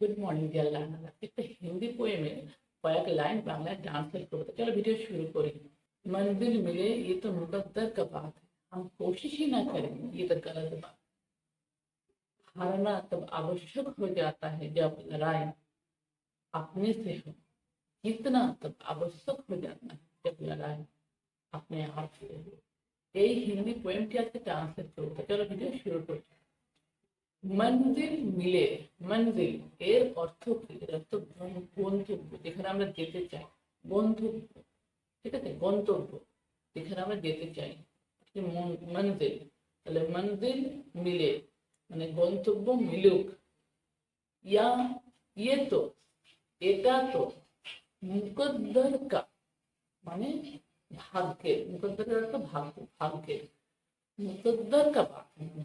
Good morning deer learner একটা হিন্দি পোয়েমে কয়েক line বাংলায় ট্রান্সলেট করবো তো चलो वीडियो शुरू করি मंजिल मिले, ये तो मुकद्दर का बात है। हम कोशिश ही ना करें, ये तो गलत बात हारना तब आवश्यक हो जाता है जब लड़ाई अपने से हो। जीतना तब आवश्यक हो जाता है जब लड़ाई अपने आप से हो। यही हिंदी पोएम की आज ट्रांसलेट करो तो चलो वीडियो शुरू करते हैं। মঞ্জিল মিলে মঞ্জিল এর অর্থ কি? এর অর্থ যেখানে আমরা যেতে চাই গন্তব্য ঠিক আছে? গন্তব্য। যেখানে আমরা যেতে চাই। মন- মঞ্জিল তাহলে মঞ্জিল মিলে মানে গন্তব্য মিলুক। ইয়া ইয়ে তো, এটা তো মুকদ্দর কা মানে ভাগ্যের। মুকদ্দরের অর্থ ভাগ্য, ভাগ্যের। মুকদ্দর কা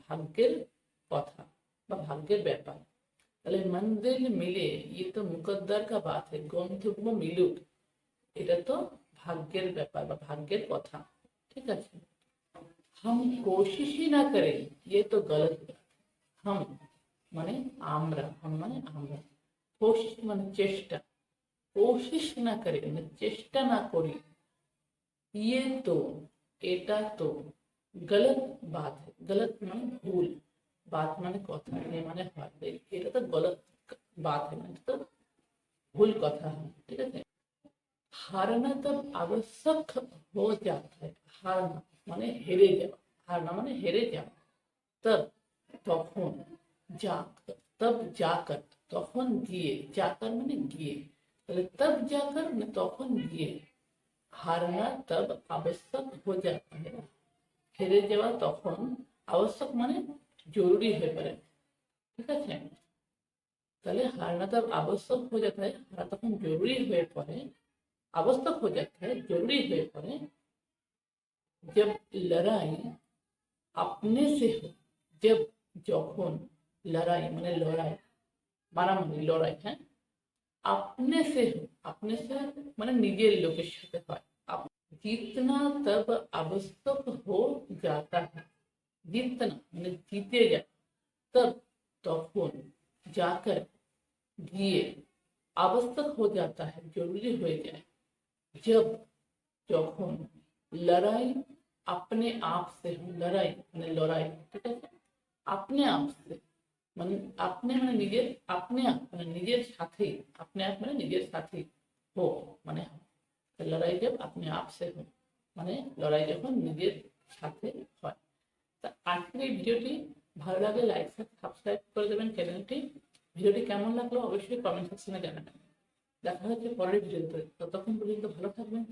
ভাগ্যের কথা। বা ভাগ্যের ব্যাপার তাহলে মন্দির মিলে ইয়ে তো মুকদ্দর কা বাত है গন্তব্য মিলুক এটা তো ভাগ্যের ব্যাপার বা ভাগ্যের কথা ঠিক আছে हम कोशिश ही ना करें ये तो गलत बात हम মানে আমরা हम মানে আমরা কোশিশ মানে চেষ্টা কোশিশ না করে মানে চেষ্টা না করি ये तो এটা তো গলত বাত है গলত মানে ভুল বাত মানে কথা এ মানে হয় তো এটা তো গলত বাত है মানে তো ভুল কথা है ঠিক আছে হারানা তব আবশ্যক हो जाता है হারানা মানে হেরে যাওয়া হারানা মানে হেরে যাওয়া তব তখন যা তব যাকর তখন গিয়ে যাকর মানে গিয়ে তাহলে তব যাকর মানে তখন গিয়ে হারনা তব আবশ্যক হয়ে যাতা है হেরে যাওয়া তখন আবশ্যক মানে জরুরি হয়ে পড়ে ঠিক আছে তাহলে হারনা তব আবশ্যক হয়ে যাতা है হারা তখন জরুরি হয়ে পড়ে আবশ্যক হয়ে যাতা है জরুরি হয়ে পড়ে जब लड़ाई अपने से हो जब যখন লড়াই মানে লড়াই মারামারি লড়াই হ্যাঁ अपने से हो अपने से মানে নিজের লোকের সাথে হয় আপ- জিতনা তব আবশ্যক हो जाता है জিতনা মানে জিতে যা তব তখন যাকর গিয়ে আবশ্যক हो जाता है জরুরি হয়ে যায় जब যখন লড়াই अपने आप से हो লড়াই মানে লড়াই ঠিক আছে अपने आप से মানে আপনি মানে নিজের আপনি আপ মানে নিজের সাথে আপনি আপ মানে নিজের সাথে হো মানে হও। তো লড়াই জব আপনি আপ সে হো মানে লড়াই যখন নিজের সাথে হয় তা আজকের এই ভিডিওটি ভালো লাগলে লাইক সাবস্ক্রাইব করে দেবেন চ্যানেলটি ভিডিওটি কেমন লাগল অবশ্যই কমেন্ট সেকশনে জানাবেন। দেখা হচ্ছে পরের ভিডিওতে। ততক্ষণ পর্যন্ত ভালো থাকবেন